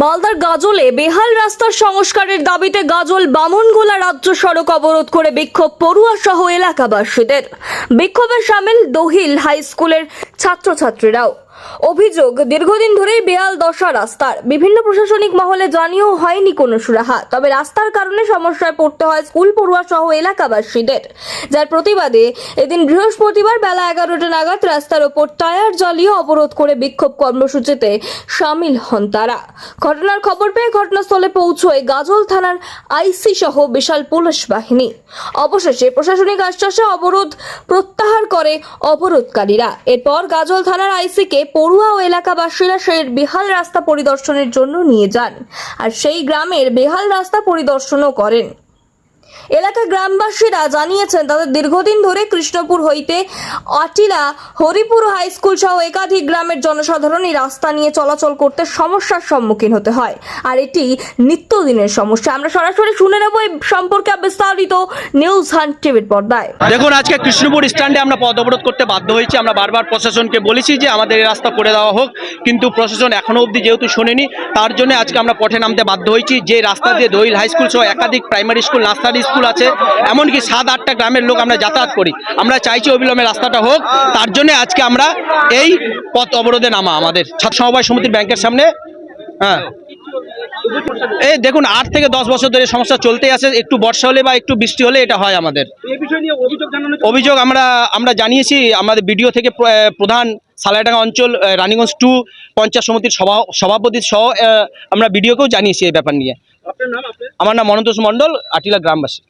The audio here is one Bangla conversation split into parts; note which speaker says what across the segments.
Speaker 1: মালদার গাজলে বেহাল রাস্তার সংস্কারের দাবিতে গাজল বামনগোলা রাজ্য সড়ক অবরোধ করে বিক্ষোভ পড়ুয়া সহ এলাকাবাসীদের। বিক্ষোভে সামিল দহিল হাই স্কুলের ছাত্রছাত্রীরাও। অভিযোগ, দীর্ঘদিন ধরেই বেয়াল দশা রাস্তার। বিভিন্ন প্রশাসনিক মহলে জানিয়েও হয়নি কোনো সুরাহা। তবে রাস্তার কারণে সমস্যায় পড়তে হয় স্কুল, পড়ুয়া সহ এলাকাবাসীদের। যার প্রতিবাদে এদিন বৃহস্পতিবার বেলা এগারোটা নাগাদ রাস্তার ওপর টায়ার জ্বালিয়ে অবরোধ করে বিক্ষোভ কর্মসূচিতে সামিল হন তারা। ঘটনার খবর পেয়ে ঘটনাস্থলে পৌঁছয় গাজল থানার আইসি সহ বিশাল পুলিশ বাহিনী। অবশেষে প্রশাসনিক আশ্বাসে অবরোধ প্রত্যাহার করে অবরোধকারীরা। এরপর গাজল থানার আইসিকে পড়ুয়া ও এলাকাবাসীরা সেই বেহাল রাস্তা পরিদর্শনের জন্য নিয়ে যান। আর সেই গ্রামের বেহাল রাস্তা পরিদর্শনও করেন। এলাকার গ্রামবাসীরা জানিয়েছেন, তাদের দীর্ঘদিন ধরে কৃষ্ণপুর হইতে অটিলা, হরিপুর হাই স্কুল সহ একাধিক গ্রামের জনসাধারণ এই রাস্তা নিয়ে চলাচল করতে সমস্যার সম্মুখীন হতে হয়। আর এটি নিত্যদিনের সমস্যা। আমরা সরাসরি শুনে নেব এই সম্পর্কে বিস্তারিত নিউজ হান্ট টিভির পর্দায়।
Speaker 2: দেখুন, আজকে কৃষ্ণপুর স্ট্যান্ডে আমরা পদ অবরোধ করতে বাধ্য হয়েছি। আমরা বারবার প্রশাসনকে বলেছি যে আমাদের এই রাস্তা করে দেওয়া হোক, কিন্তু প্রশাসন এখনও অবধি যেহেতু শোনেনি, তার জন্য আজকে আমরা পথে নামতে বাধ্য হয়েছি। যে রাস্তা দিয়ে দইল হাই স্কুল সহ একাধিক প্রাইমারি স্কুল নার্সারি স্কুল আছে, এমনকি সাত আটটা গ্রামের লোক আমরা যাতায়াত করি। আমরা চাইছি অবিলম্বে রাস্তাটা হোক, তার জন্য আজকে আমরা এই পথ অবরোধে নামা আমাদের। ছাত্র সমবায় সমিতির ব্যাংকের সামনে হ্যাঁ। এই দেখুন, আট থেকে দশ বছর ধরে সমস্যা চলতেই আছে, একটু বর্ষা হলে বা একটু বৃষ্টি হলে এটা হয় আমাদের।
Speaker 3: অভিযোগ
Speaker 2: আমরা আমরা জানিয়েছি, আমাদের বিডিও থেকে প্রধান সালাইডাঙ্গা অঞ্চল রানীগঞ্জ টু পঞ্চায়েত সমিতির সভা, সভাপতি সহ আমরা বিডিওকেও জানিয়েছি এই ব্যাপার নিয়ে। আমার নাম মনন্তোষ মণ্ডল আটিলা গ্রামবাসী।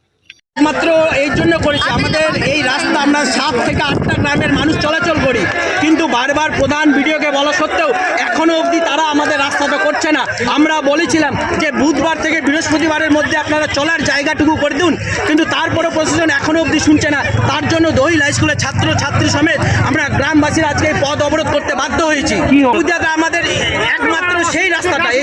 Speaker 2: একমাত্র এই জন্য করেছি। আমাদের এই রাস্তা আমরা সাত থেকে আটটা গ্রামের মানুষ চলাচল করি। কিন্তু বারবার প্রধান ভিডিওকে বলা সত্ত্বেও এখনও অবধি তারা আমাদের রাস্তাটা করছে না। আমরা বলেছিলাম যে বুধবার থেকে বৃহস্পতিবারের মধ্যে আপনারা চলার জায়গাটুকু করে দিন। কিন্তু তারপরে প্রশাসন এখনও অবধি শুনছে না। তার জন্য দহিল হাই স্কুলের ছাত্র ছাত্রী সমেত আমরা গ্রামবাসীরা আজকে এই পথ অবরোধ করতে বাধ্য হয়েছি। আমাদের একমাত্র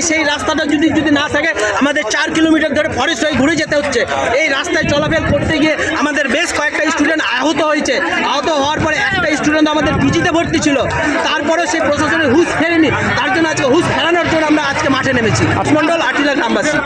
Speaker 2: সেই রাস্তাটা এই সেই রাস্তাটা যদি যদি না থাকে, আমাদের চার কিলোমিটার ধরে ফরেস্ট হয়ে ঘুরে যেতে হচ্ছে। এই রাস্তায় চলাফেল করতে গিয়ে আমাদের বেশ কয়েকটা স্টুডেন্ট আহত হয়েছে। আহত হওয়ার পরে একটা স্টুডেন্ট আমাদের পিজিতে ভর্তি ছিল। তারপরে সেই প্রশাসনের হুশ ফেরেনি। তার জন্য আজকে হুশ ফেরানোর জন্য আমরা আজকে মাঠে নেমেছি। মন্ডল আটিলা গ্রামবাসী।